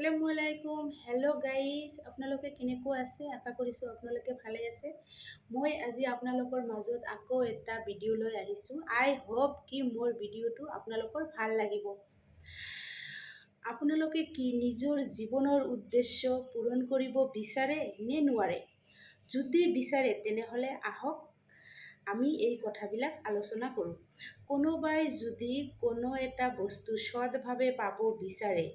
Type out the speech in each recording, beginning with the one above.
আসসালামু আলাইকুম। Hello' guys আপোনালোকে কেনেকুৱা আছে? আশা কৰিছোঁ আপোনালোকে ভালে আছে। মই আজি আপোনালোকৰ মাজত আকৌ এটা ভিডিঅ' লৈ আহিছোঁ। আই হোপ কি মোৰ ভিডিঅ'টো আপোনালোকৰ ভালো লাগিব। আপোনালোকে কি নিজৰ জীৱনৰ উদ্দেশ্য পূৰণ কৰিব বিচাৰে নে নোৱাৰে? যদি বিচাৰে, তেনেহ'লে আহক। আমি এই কথাবিলাক আলোচনা কৰোঁ। কোনোবাই যদি কোনো এটা বস্তু সৎভাৱে পাব বিচাৰে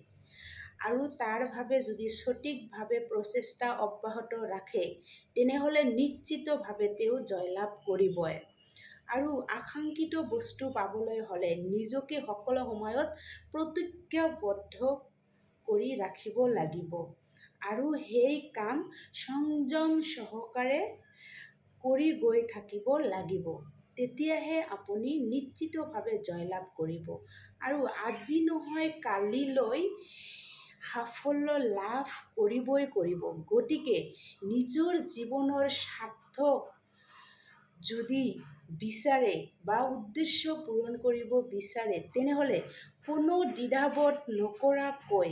আৰু তাৰ বাবে যদি সঠিকভাৱে প্ৰচেষ্টা অব্যাহত ৰাখে, তেনেহ'লে নিশ্চিতভাৱে তেওঁ জয়লাভ কৰিবই। আৰু আকাংক্ষিত বস্তু পাবলৈ হ'লে নিজকে সকলো সময়ত প্ৰতিজ্ঞাবদ্ধ কৰি ৰাখিব লাগিব। আৰু সেই কাম সংযম সহকাৰে কৰি গৈ থাকিব লাগিব। তেতিয়াহে আপুনি নিশ্চিতভাৱে জয়লাভ কৰিব। আৰু আজি নহয়, কালিলৈ সাফল্য লাভ কৰিবই কৰিব গতিকে নিজৰ জীৱনৰ স্বাৰ্থ যদি বিচাৰে বা উদ্দেশ্য পূৰণ কৰিব বিচাৰে, তেনেহ'লে কোনো দ্বিধাবোধ নকৰাকৈ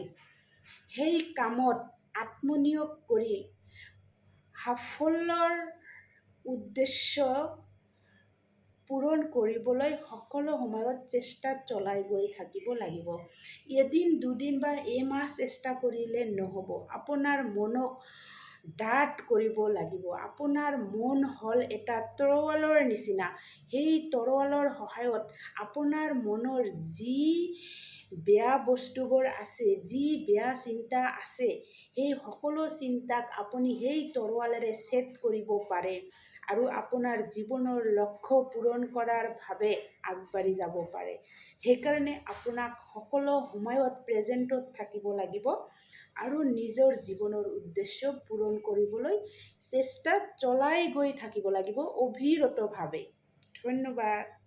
সেই কামত আত্মনিয়োগ কৰি সাফল্যৰ উদ্দেশ্য পূৰণ কৰিবলৈ সকলো সময়ত চেষ্টা চলাই গৈ থাকিব লাগিব। এদিন দুদিন বা এমাহ চেষ্টা কৰিলে নহ'ব। আপোনাৰ মনক ডাঠ কৰিব লাগিব। আপোনাৰ মন হ'ল এটা তৰোৱালৰ নিচিনা। সেই তৰোৱালৰ সহায়ত আপোনাৰ মনৰ যি বেয়া বস্তুবোৰ আছে, যি বেয়া চিন্তা আছে, সেই সকলো চিন্তাক আপুনি সেই তৰোৱালেৰে ছেদ কৰিব পাৰে আৰু আপোনাৰ জীৱনৰ লক্ষ্য পূৰণ কৰাৰ বাবে আগবাঢ়ি যাব পাৰে। সেইকাৰণে আপোনাক সকলো সময়ত প্ৰেজেণ্টত থাকিব লাগিব আৰু নিজৰ জীৱনৰ উদ্দেশ্য পূৰণ কৰিবলৈ চেষ্টা চলাই গৈ থাকিব লাগিব অবিৰতভাৱে। ধন্যবাদ।